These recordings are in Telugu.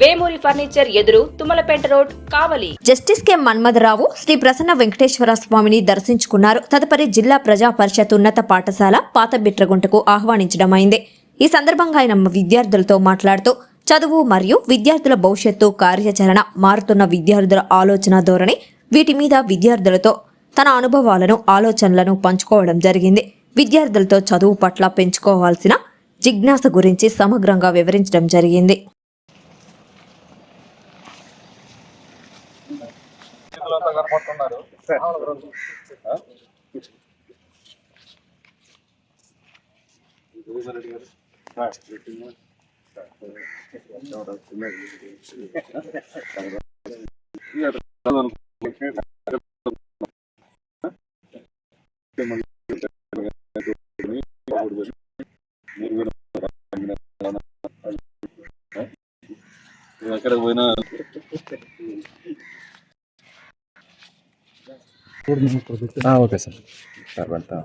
వేమూరి ఫర్నిచర్ ఎదురు Tummalapeta road Kavali. Justice K. Manmatharao Sri Prasanna Venkateswara స్వామిని దర్శించుకున్నారు. తదుపరి జిల్లా ప్రజా పరిషత్ ఉన్నత పాఠశాల పాత బిట్రగుంటకు ఆహ్వానించడం అయింది ఈ సందర్భంగా ఆయన విద్యార్థులతో మాట్లాడుతూ చదువు మరియు విద్యార్థుల భవిష్యత్తు కార్యాచరణ మారుతున్న విద్యార్థుల ఆలోచన ధోరణి వీటి మీద విద్యార్థులతో తన అనుభవాలను ఆలోచనలను పంచుకోవడం జరిగింది. విద్యార్థులతో చదువు పట్ల పెంచుకోవాల్సిన జిజ్ఞాస గురించి సమగ్రంగా వివరించడం జరిగింది. కనపడుతున్నారు? ఎక్కడ పోయినా ఓకే సార్ సార్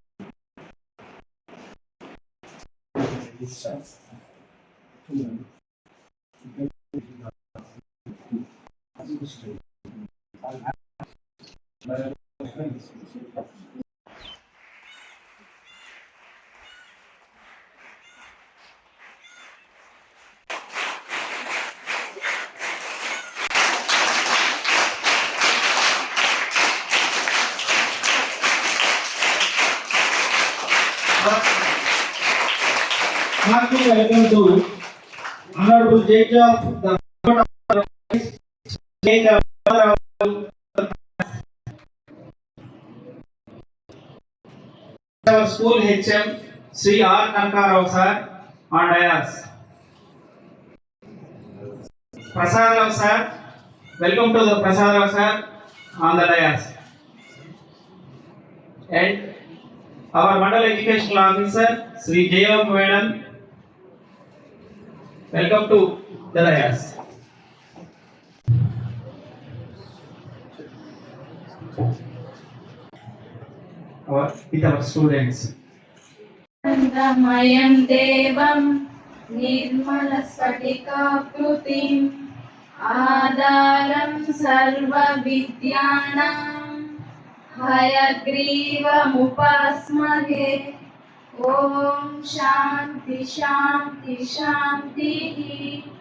అలాంటి వస్తు గురించి మీ- మీ Honorable of the Court of Justice, Judge of our school HM Sri R. Kankarao sir on dais. Prasadam sir, welcome to the Prasadam sir on the dais. And our Mandal Educational Officer, Sri Jayam Madam. Welcome to the dais. Our, with our students. आनन्दमयं देवं निर्मलस्फटिकाकृतिम् आधारं सर्वविद्यानां हयग्रीवमुपास्महे ॐ शान्ति शान्ति शान्तिः సార్ని మన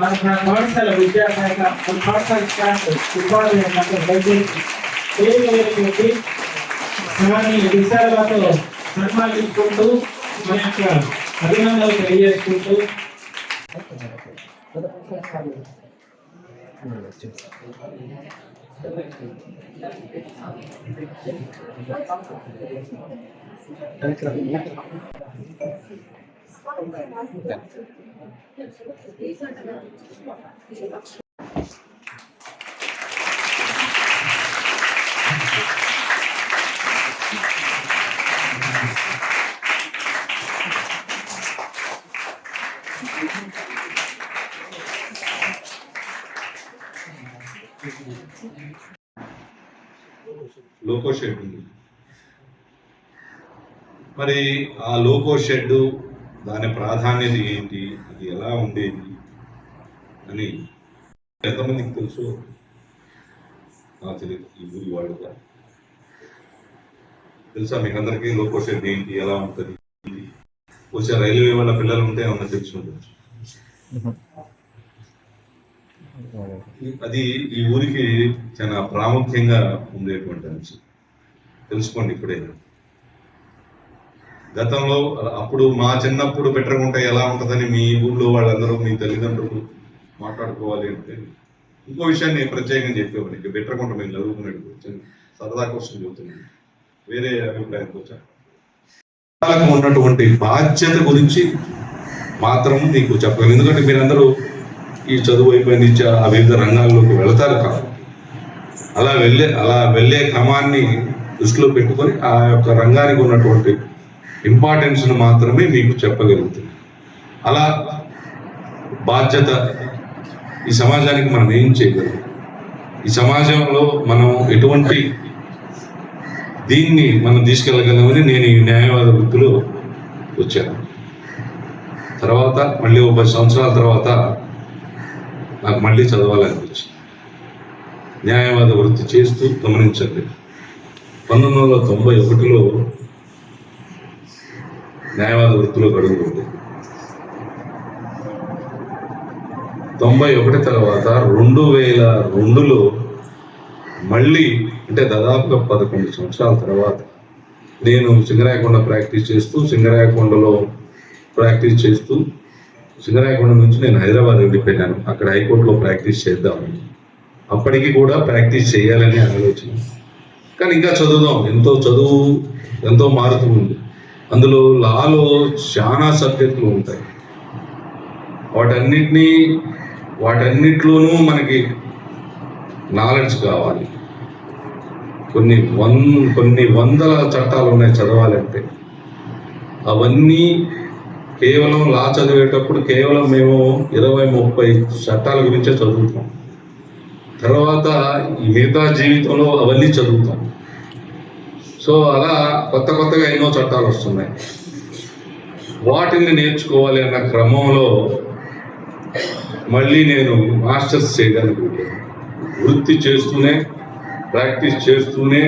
మన పాఠశాల విద్యాశాఖ మన పాఠశాల స్టాఫ్ ఉపాధ్యాయ మొత్తం దయచేసి పేరు దాన్ని విశాలతో సన్మానించుకుంటూ మన యొక్క అభినందనలు తెలియజేసుకుంటూ లోకో మరి ఆ లోకో షెడ్డు దాని ప్రాధాన్యత ఏంటి? అది ఎలా ఉండేది? అని ఎంతమందికి తెలుసు? నాకు తెలియదు ఈ ఊరి వాళ్ళుగా తెలుసా మీకు అందరికీ లోకో షెడ్ ఏంటి? ఎలా ఉంటుంది? వచ్చే రైల్వే వాళ్ళ పిల్లలు ఉంటే ఏమన్నా తెలిసి ఉండొచ్చు. అది ఈ ఊరికి చాలా ప్రాముఖ్యంగా ఉండేటువంటి అంశం. తెలుసుకోండి ఇప్పుడే గతంలో అప్పుడు మా చిన్నప్పుడు పెట్టకుంటే ఎలా ఉంటుందని మీ ఊళ్ళో వాళ్ళందరూ మీ తల్లిదండ్రులు మాట్లాడుకోవాలి అంటే ఇంకో విషయాన్ని ప్రత్యేకంగా చెప్పేవాడిని. బెటర్ పెట్టకుండా మేము చదువుకునేది సరదా కోసం చెబుతున్నాను వేరే అభిప్రాయం వచ్చాను. ఉన్నటువంటి బాధ్యత గురించి మాత్రం నీకు చెప్పగలను ఎందుకంటే మీరందరూ ఈ చదువు అయిపోయిన నుంచి ఆ వివిధ రంగాల్లోకి వెళతారు కాదు అలా వెళ్ళే అలా వెళ్ళే క్రమాన్ని దృష్టిలో పెట్టుకొని ఆ యొక్క రంగానికి ఉన్నటువంటి ఇంపార్టెన్స్ను మాత్రమే మీకు చెప్పగలుగుతున్నాను అలా బాధ్యత ఈ సమాజానికి మనం ఏం చేయగలం? ఈ సమాజంలో మనం ఎటువంటి దీన్ని మనం తీసుకెళ్ళగలమని నేను ఈ న్యాయవాద వృత్తిలో వచ్చాను. తర్వాత మళ్ళీ ఒక పది సంవత్సరాల తర్వాత నాకు మళ్ళీ చదవాలనిపించింది. న్యాయవాద వృత్తి చేస్తూ గమనించండి. పంతొమ్మిది వందల తొంభై ఒకటిలో న్యాయవాద వృత్తిలో గడుగుతుంది తొంభై ఒకటి తర్వాత రెండు వేల రెండులో మళ్ళీ అంటే దాదాపుగా పదకొండు సంవత్సరాల తర్వాత నేను సింగరాయకొండ ప్రాక్టీస్ చేస్తూ సింగరాయకొండలో ప్రాక్టీస్ చేస్తూ సింగరాయకొండ నుంచి నేను హైదరాబాద్ వెళ్ళిపోయాను అక్కడ హైకోర్టులో ప్రాక్టీస్ చేద్దామని. అప్పటికి కూడా ప్రాక్టీస్ చేయాలని ఆలోచన. కానీ ఇంకా చదువుదాం. ఎంతో చదువు ఎంతో మారుతూ ఉంది. అందులో లాలో చాలా సబ్జెక్టులు ఉంటాయి. వాటన్నిటినీ వాటన్నిట్లోనూ మనకి నాలెడ్జ్ కావాలి. కొన్ని వన్ కొన్ని వందల చట్టాలు ఉన్నాయి చదవాలంటే. అవన్నీ కేవలం లా చదివేటప్పుడు కేవలం మేము ఇరవై ముప్పై చట్టాల గురించే చదువుతాం. తర్వాత మిగతా జీవితంలో అవన్నీ చదువుతాం. సో అలా కొత్త కొత్తగా ఎన్నో చట్టాలు వస్తున్నాయి. వాటిని నేర్చుకోవాలి అన్న క్రమంలో మళ్ళీ నేను మాస్టర్స్ చేయడానికి వృత్తి చేస్తూనే ప్రాక్టీస్ చేస్తూనే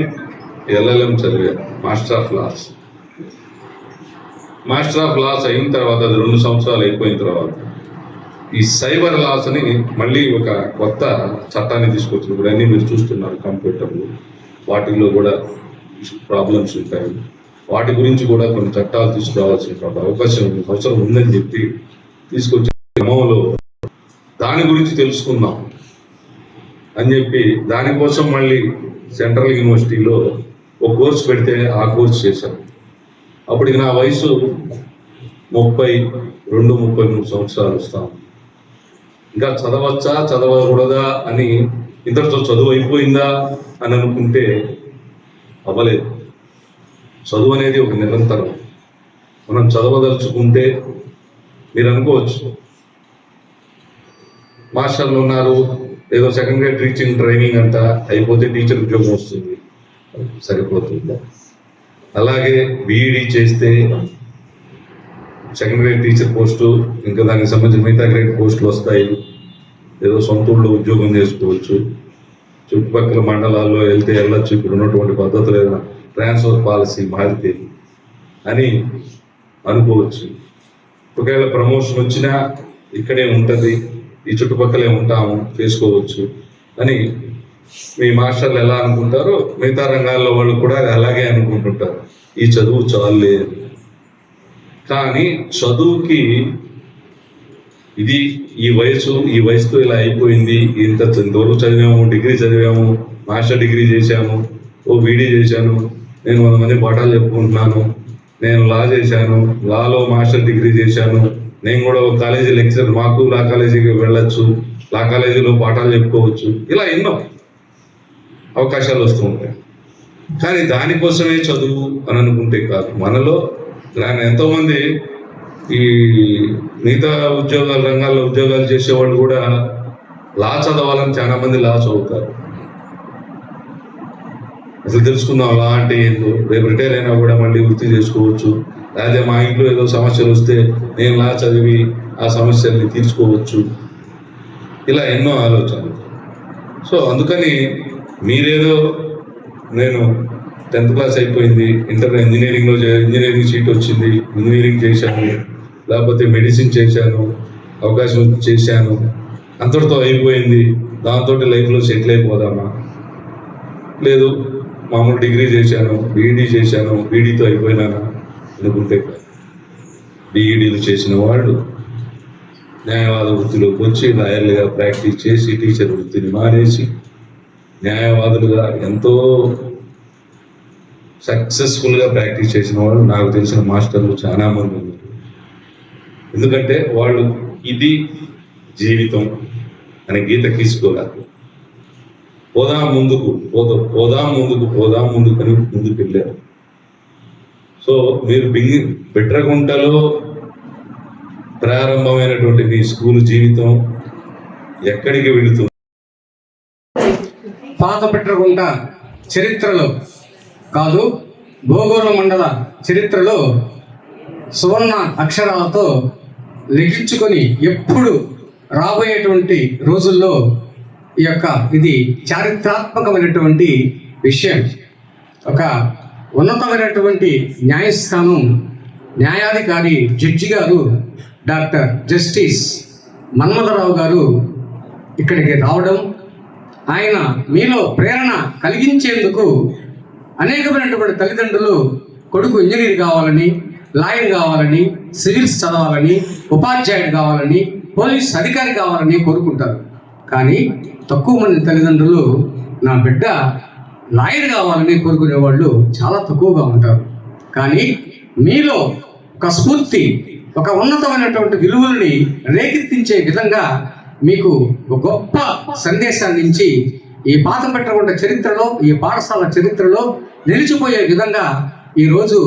ఎల్ఎల్ఎం చదివాను master of laws. Master of laws అయిన తర్వాత అది రెండు సంవత్సరాలు అయిపోయిన తర్వాత ఈ సైబర్ లాస్ అని మళ్ళీ ఒక కొత్త చట్టాన్ని తీసుకొచ్చినప్పుడు అన్నీ మీరు చూస్తున్నారు కంప్యూటర్లు వాటిల్లో కూడా ప్రాబ్లమ్స్ ఉంటాయి. వాటి గురించి కూడా కొన్ని చట్టాలు తీసుకురావాల్సినటువంటి అవకాశం అవసరం ఉందని చెప్పి తీసుకొచ్చే క్రమంలో దాని గురించి తెలుసుకుందాం అని చెప్పి దానికోసం మళ్ళీ సెంట్రల్ యూనివర్సిటీలో ఒక కోర్స్ పెడితే ఆ కోర్స్ చేశాను. అప్పటికి నా వయసు ముప్పై రెండు ముప్పై మూడు సంవత్సరాలు వస్తాం. ఇంకా చదవచ్చా చదవకూడదా అని ఇంతటితో చదువు అయిపోయిందా అని అనుకుంటే అవ్వలేదు. చదువు అనేది ఒక నిరంతరం. మనం చదవదలుచుకుంటే మీరు అనుకోవచ్చు. మాస్టర్లు ఉన్నారు ఏదో సెకండ్ గ్రేడ్ టీచింగ్ ట్రైనింగ్ అంట అయిపోతే టీచర్ ఉద్యోగం వస్తుంది. సరిపోతుంది? అలాగే బీఈడి చేస్తే సెకండ్ గ్రేడ్ టీచర్ పోస్టు ఇంకా దానికి సంబంధించిన మిగతా గ్రేడ్ పోస్టులు వస్తాయి. ఏదో సొంత ఊళ్ళో ఉద్యోగం చేసుకోవచ్చు. చుట్టుపక్కల మండలాల్లో వెళ్తే వెళ్ళొచ్చు ఇప్పుడు ఉన్నటువంటి పద్ధతులు ఏదైనా ట్రాన్స్ఫర్ పాలసీ మారితే అని అనుకోవచ్చు. ఒకవేళ ప్రమోషన్ వచ్చినా ఇక్కడే ఉంటుంది ఈ చుట్టుపక్కలే ఉంటాము చేసుకోవచ్చు అని మీ మాస్టర్లు ఎలా అనుకుంటారో మిగతా రంగాల్లో వాళ్ళు కూడా అలాగే అనుకుంటుంటారు. ఈ చదువు చాలే కానీ చదువుకి ఇది ఈ వయసు ఈ వయసుతో ఇలా అయిపోయింది ఇంత ఇంతవరకు చదివాము డిగ్రీ చదివాము మాస్టర్ డిగ్రీ చేశాము ఓ బీడీ చేశాను నేను వంద మంది పాఠాలు చెప్పుకుంటున్నాను నేను లా చేశాను లాలో మాస్టర్ డిగ్రీ చేశాను నేను కూడా ఒక కాలేజీ లెక్చర్ మాకు లా కాలేజీకి వెళ్ళొచ్చు లా కాలేజీలో పాఠాలు చెప్పుకోవచ్చు ఇలా ఎన్నో అవకాశాలు వస్తూ ఉంటాయి. కానీ దానికోసమే చదువు అని అనుకుంటే కాదు. మనలో దాని ఎంతోమంది ఈ మిగతా ఉద్యోగాల రంగాల్లో ఉద్యోగాలు చేసేవాళ్ళు కూడా లా చదవాలని చాలా మంది లా చదువుతారు. అసలు తెలుసుకుందాం లా అంటే ఏందో. రేపు రిటైర్ అయినా కూడా మళ్ళీ వృత్తి చేసుకోవచ్చు. లేదా మా ఇంట్లో ఏదో సమస్యలు వస్తే నేను లా చదివి ఆ సమస్యల్ని తీర్చుకోవచ్చు. ఇలా ఎన్నో ఆలోచనలు. సో అందుకని మీరేదో నేను టెన్త్ క్లాస్ అయిపోయింది ఇంటర్ ఇంజనీరింగ్లో చే- ఇంజనీరింగ్ సీట్ వచ్చింది ఇంజనీరింగ్ చేశాను లేకపోతే మెడిసిన్ చేశాను అవకాశం చేశాను. అంతటితో అయిపోయింది. దాంతో లైఫ్లో సెటిల్ అయిపోదామా? లేదు మామూలు డిగ్రీ చేశాను బీఈడీ చేశాను బీఈడీతో అయిపోయినాను అనుకుంటే బీఈడీలు చేసిన వాళ్ళు న్యాయవాద వృత్తిలోకి వచ్చి లాయర్లుగా ప్రాక్టీస్ చేసి టీచర్ వృత్తిని మానేసి న్యాయవాదులుగా ఎంతో సక్సెస్ఫుల్గా ప్రాక్టీస్ చేసిన వాళ్ళు నాకు తెలిసిన మాస్టర్లు చాలా మంది ఉన్నారు. ఎందుకంటే వాళ్ళు ఇది జీవితం అనే గీత గీసుకోలేదు పోదాం ముందుకు పోదా పోదాం ముందుకు పోదాం ముందుకు అని ముందుకు వెళ్ళారు సో మీరు బింగి బిట్రగుంటలో ప్రారంభమైనటువంటి మీ స్కూల్ జీవితం ఎక్కడికి వెళుతుంది? పాత పెట్టకుండా చరిత్రలో కాదు భూగోళ మండల చరిత్రలో సువర్ణ అక్షరాలతో లిఖించుకొని ఎప్పుడు రాబోయేటువంటి రోజుల్లో ఈ యొక్క ఇది చారిత్రాత్మకమైనటువంటి విషయం. ఒక ఉన్నతమైనటువంటి న్యాయస్థానం న్యాయాధికారి జడ్జి గారు డాక్టర్ జస్టిస్ మన్మథరావు గారు ఇక్కడికి రావడం ఆయన మీలో ప్రేరణ కలిగించేందుకు అనేకమైనటువంటి తల్లిదండ్రులు కొడుకు ఇంజనీర్ కావాలని లాయర్ కావాలని సివిల్స్ చదవాలని ఉపాధ్యాయుడు కావాలని పోలీస్ అధికారి కావాలని కోరుకుంటారు. కానీ తక్కువ మంది తల్లిదండ్రులు నా బిడ్డ లాయర్ కావాలని కోరుకునే వాళ్ళు చాలా తక్కువగా ఉంటారు. కానీ మీలో ఒక స్ఫూర్తి ఒక ఉన్నతమైనటువంటి విలువల్ని రేకెత్తించే విధంగా మీకు ఒక గొప్ప సందేశాన్ని ఇచ్చి ఈ పాత పెట్టకుండా చరిత్రలో ఈ పాఠశాల చరిత్రలో నిలిచిపోయే విధంగా ఈరోజు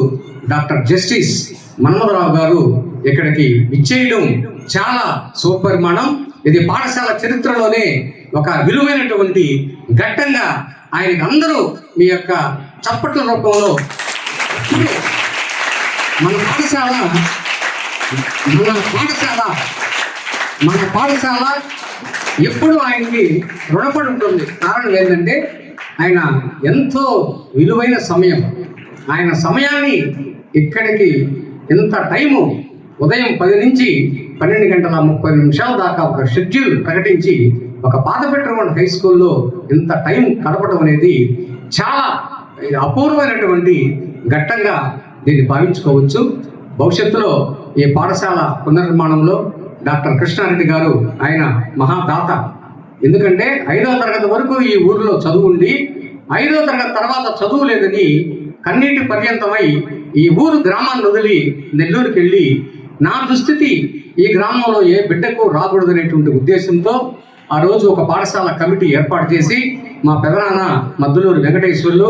డాక్టర్ జస్టిస్ మన్మధరావు గారు ఇక్కడికి ఇచ్చేయడం చాలా సూపరిమాణం. ఇది పాఠశాల చరిత్రలోనే ఒక విలువైనటువంటి ఘట్టంగా ఆయనకు అందరూ మీ యొక్క చప్పట్ల రూపంలో మన పాఠశాల మన పాఠశాల మన పాఠశాల ఎప్పుడు ఆయనకి రుణపడి ఉంటుంది. కారణం ఏంటంటే ఆయన ఎంతో విలువైన సమయం. ఆయన సమయాన్ని ఇక్కడికి ఇంత టైము? ఉదయం పది నుంచి పన్నెండు గంటల ముప్పై నిమిషాల దాకా ఒక షెడ్యూల్ ప్రకటించి ఒక పాత పెట్టడం హై స్కూల్లో ఇంత టైం గడపడం అనేది చాలా అపూర్వమైనటువంటి ఘట్టంగా దీన్ని భావించుకోవచ్చు. భవిష్యత్తులో ఈ పాఠశాల పునర్నిర్మాణంలో డాక్టర్ కృష్ణారెడ్డి గారు ఆయన మహాదాత. ఎందుకంటే ఐదో తరగతి వరకు ఈ ఊరిలో చదువుండి ఐదవ తరగతి తర్వాత చదువు లేదని కన్నీటి పర్యంతమై ఈ ఊరు గ్రామాన్ని వదిలి నెల్లూరుకి వెళ్ళి నా దుస్థితి ఈ గ్రామంలో ఏ బిడ్డకు రాకూడదనేటువంటి ఉద్దేశంతో ఆ రోజు ఒక పాఠశాల కమిటీ ఏర్పాటు చేసి మా పెదనాన్న మద్దులూరు వెంకటేశ్వర్లు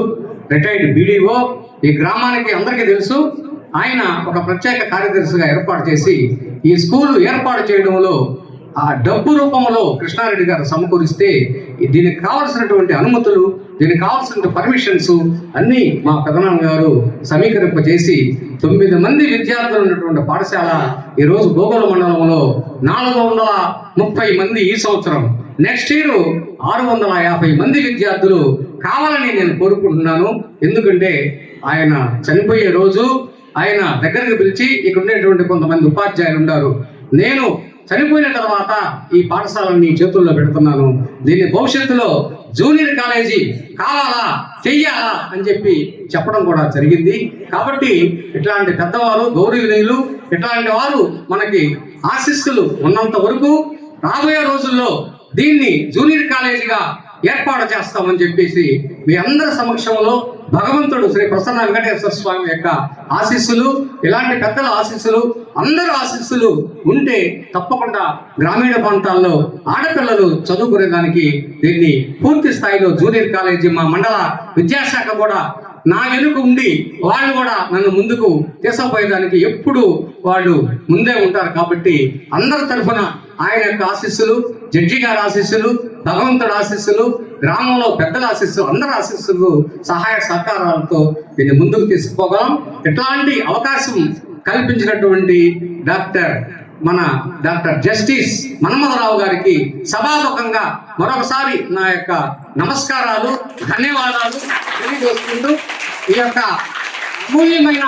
రిటైర్డ్ బీడీఓ ఈ గ్రామానికి అందరికీ తెలుసు ఆయన ఒక ప్రత్యేక కార్యదర్శిగా ఏర్పాటు చేసి ఈ స్కూలు ఏర్పాటు చేయడంలో ఆ డబ్బు రూపంలో కృష్ణారెడ్డి గారు సమకూరిస్తే దీనికి కావాల్సినటువంటి అనుమతులు దీనికి కావాల్సిన పర్మిషన్స్ అన్నీ మా పెదనాన్న గారు సమీకరింపజేసి తొమ్మిది మంది విద్యార్థులు ఉన్నటువంటి పాఠశాల ఈరోజు గోగుల మండలంలో నాలుగు వందల ముప్పై మంది ఈ సంవత్సరం. నెక్స్ట్ ఇయర్ ఆరు వందల యాభై మంది విద్యార్థులు కావాలని నేను కోరుకుంటున్నాను. ఎందుకంటే ఆయన చనిపోయే రోజు ఆయన దగ్గరికి పిలిచి ఇక్కడ ఉండేటువంటి కొంతమంది ఉపాధ్యాయులు ఉన్నారు. నేను చనిపోయిన తర్వాత ఈ పాఠశాలని చేతుల్లో పెడుతున్నాను. దీన్ని భవిష్యత్తులో జూనియర్ కాలేజీ కావాలా చెయ్యాలా అని చెప్పి చెప్పడం కూడా జరిగింది. కాబట్టి ఇట్లాంటి పెద్దవారు గౌరవనీయులు ఇట్లాంటి వారు మనకి ఆశిస్సులు ఉన్నంత వరకు రాబోయే రోజుల్లో దీన్ని జూనియర్ కాలేజీగా ఏర్పాటు చేస్తామని చెప్పేసి మీ అందరి సమక్షంలో భగవంతుడు శ్రీ ప్రసన్న వెంకటేశ్వర స్వామి యొక్క ఆశీస్సులు ఇలాంటి పెద్దల ఆశీస్సులు అందరి ఆశీస్సులు ఉంటే తప్పకుండా గ్రామీణ ప్రాంతాల్లో ఆడపిల్లలు చదువుకునే దానికి దీన్ని పూర్తి స్థాయిలో జూనియర్ కాలేజీ మా మండల విద్యాశాఖ కూడా నా వెనుక ఉండి వాళ్ళు కూడా నన్ను ముందుకు తీసుకుపోయేదానికి ఎప్పుడు వాళ్ళు ముందే ఉంటారు కాబట్టి అందరి తరఫున ఆయన యొక్క ఆశీస్సులు జడ్జి గారి ఆశీస్సులు భగవంతుడి ఆశీస్సులు గ్రామంలో పెద్దల ఆశీస్సులు అందరి ఆశీస్సులు సహాయ సహకారాలతో దీన్ని ముందుకు తీసుకుపోగలం. ఇట్లాంటి అవకాశం కల్పించినటువంటి డాక్టర్ మన డాక్టర్ జస్టిస్ మన్మధరావు గారికి సభాముఖంగా మరొకసారి నా యొక్క నమస్కారాలు ధన్యవాదాలు తెలియజేసుకుంటూ ఈ యొక్క అమూల్యమైన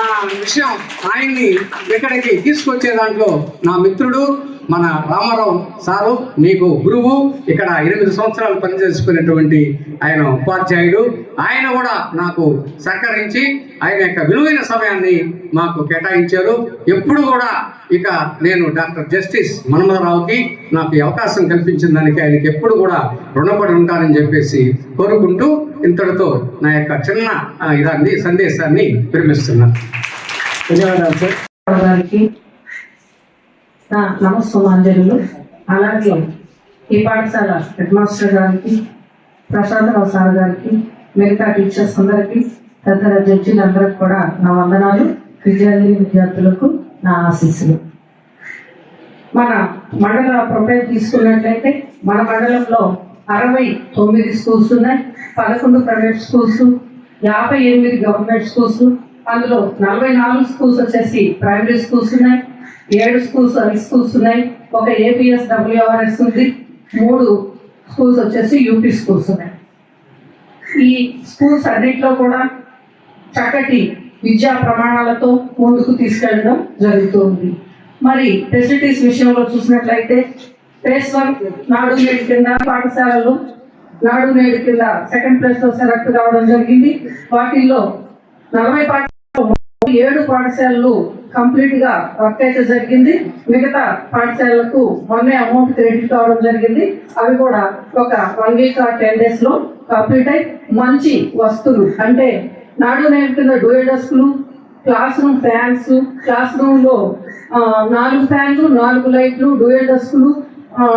ఆ, విషయం ఆయన్ని ఇక్కడికి తీసుకొచ్చే దాంట్లో నా మిత్రుడు మన రామారావు సారు మీకు గురువు ఇక్కడ ఎనిమిది సంవత్సరాలు పనిచేసుకునేటువంటి ఆయన ఉపాధ్యాయుడు. ఆయన కూడా నాకు సహకరించి ఆయన యొక్క విలువైన సమయాన్ని మాకు కేటాయించారు. ఎప్పుడు కూడా ఇక నేను డాక్టర్ జస్టిస్ మన్మథరావుకి నాకు అవకాశం కల్పించిన దానికి ఆయనకి ఎప్పుడు కూడా రుణపడి ఉంటానని చెప్పేసి కోరుకుంటూ ఇంతటితో నా యొక్క చిన్న ఇదాన్ని సందేశాన్ని విరమిస్తున్నాను ధన్యవాదాలు సార్. అలాగే ఈ పాఠశాల హెడ్ మాస్టర్ గారికి ప్రశాంతరావు సార్ గారికి మిగతా టీచర్స్ అందరికీ తదితర జడ్జీలందరికి కూడా నా వందనాలు. విద్యార్థి విద్యార్థులకు నా ఆశీస్సులు. మన మండల ప్రొఫైల్ తీసుకున్నట్లయితే మన మండలంలో అరవై తొమ్మిది స్కూల్స్ ఉన్నాయి. పదకొండు ప్రైవేట్ స్కూల్స్ యాభై ఎనిమిది గవర్నమెంట్ స్కూల్స్ అందులో నలభై నాలుగు స్కూల్స్ వచ్చేసి ప్రైమరీ స్కూల్స్ ఉన్నాయి. ఏడు స్కూల్స్ హై స్కూల్స్ ఉన్నాయి. ఒక ఏపీఎస్ డబ్ల్యూఆర్ఎస్ ఉంది. మూడు స్కూల్స్ వచ్చేసి యూపీ స్కూల్స్ ఉన్నాయి. ఈ స్కూల్స్ అన్నింటిలో కూడా చక్కటి విద్యా ప్రమాణాలతో ముందుకు తీసుకెళ్ళడం జరుగుతుంది. మరి ఫెసిలిటీస్ విషయంలో చూసినట్లయితే ఫేస్ వన్ నాడు నేడు కింద పాఠశాలలు నాడు నేడు కింద సెకండ్ ప్లేస్లో సెలెక్ట్ కావడం జరిగింది. వాటిల్లో నలభై పాఠశాల ఏడు పాఠశాలలు కంప్లీట్గా వర్క్ అయితే జరిగింది. మిగతా పాఠశాలలకు మొన్నే అమౌంట్ క్రెడిట్ కావడం జరిగింది. అవి కూడా ఒక వన్ వీక్ ఆర్ టెన్ డేస్లో కంప్లీట్ అయి మంచి వస్తువులు అంటే నాడు నేడు కింద డెస్క్లు క్లాస్ రూమ్ ఫ్యాన్స్ క్లాస్ రూమ్లో నాలుగు ఫ్యాన్లు నాలుగు లైట్లు డూయల్ డెస్క్లు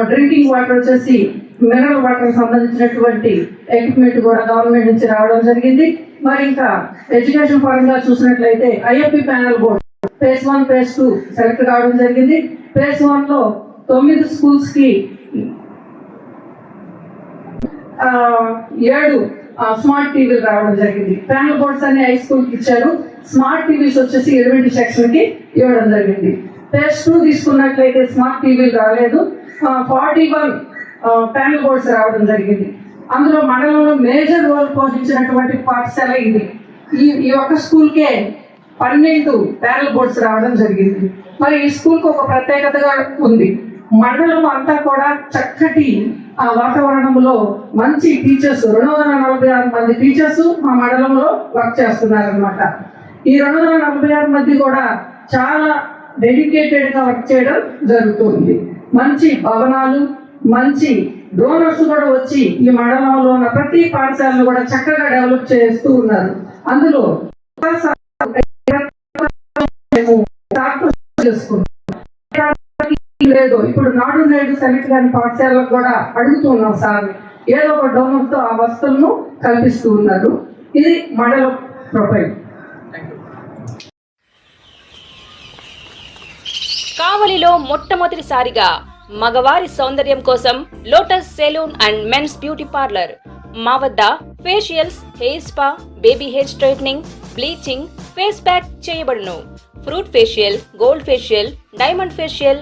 డ్రింకింగ్ వాటర్ వచ్చేసి మినరల్ వాటర్ సంబంధించినటువంటి ఎక్విప్మెంట్ కూడా గవర్నమెంట్ నుంచి రావడం జరిగింది. మరి ఇంకా ఎడ్యుకేషన్ పరంగా చూసినట్లయితే IFP panel board phase one phase two select కావడం జరిగింది. ఫేజ్ వన్లో తొమ్మిది స్కూల్స్కి ఏడు స్మార్ట్ టీవీలు రావడం జరిగింది. ప్యానల్ బోర్డ్స్ అన్ని హై స్కూల్కి ఇచ్చారు. స్మార్ట్ టీవీస్ వచ్చేసి ఎలిమెంటరీ సెక్షన్కి ఇవ్వడం జరిగింది. ప్లస్ టూ తీసుకున్నట్లయితే స్మార్ట్ టీవీలు రాలేదు. ఫార్టీ వన్ ప్యానల్ బోర్డ్స్ రావడం జరిగింది. అందులో మండలంలో మేజర్ రోల్ పోషించినటువంటి పాఠశాల ఇది? ఈ ఈ ఒక్క స్కూల్కే పన్నెండు ప్యానల్ బోర్డ్స్ రావడం జరిగింది. మరి ఈ స్కూల్కి ఒక ప్రత్యేకతగా ఉంది. మండలం అంతా కూడా చక్కటి ఆ వాతావరణంలో మంచి టీచర్స్ రెండు వందల నలభై ఆరు మంది టీచర్స్ మా మండలంలో వర్క్ చేస్తున్నారు అనమాట ఈ రెండు వందల నలభై ఆరు మంది కూడా చాలా డెడికేటెడ్గా వర్క్ చేయడం జరుగుతుంది. మంచి భవనాలు మంచి డోనర్స్ కూడా వచ్చి ఈ మండలంలో ఉన్న ప్రతి పాఠశాలను కూడా చక్కగా డెవలప్ చేస్తూ ఉన్నారు. అందులో చేసుకుంటాం లేదు. ఇప్పుడు నాడు నేడు సెలెక్ట్ కాని పాఠశాలకు కూడా అడుగుతున్నాం సార్. ఏదో ఒక డోనర్తో ఆ వస్తువులను కల్పిస్తూ ఉన్నారు. ఇది మండల ప్రొఫైల్. కావలిలో మొట్టమొదటిసారిగా మగవారి సౌందర్యం కోసం Lotus Salon and men's beauty parlour. మా వద్ద facials hair spa baby hair straightening bleaching face pack చేయబడును. Fruit facial gold facial diamond facial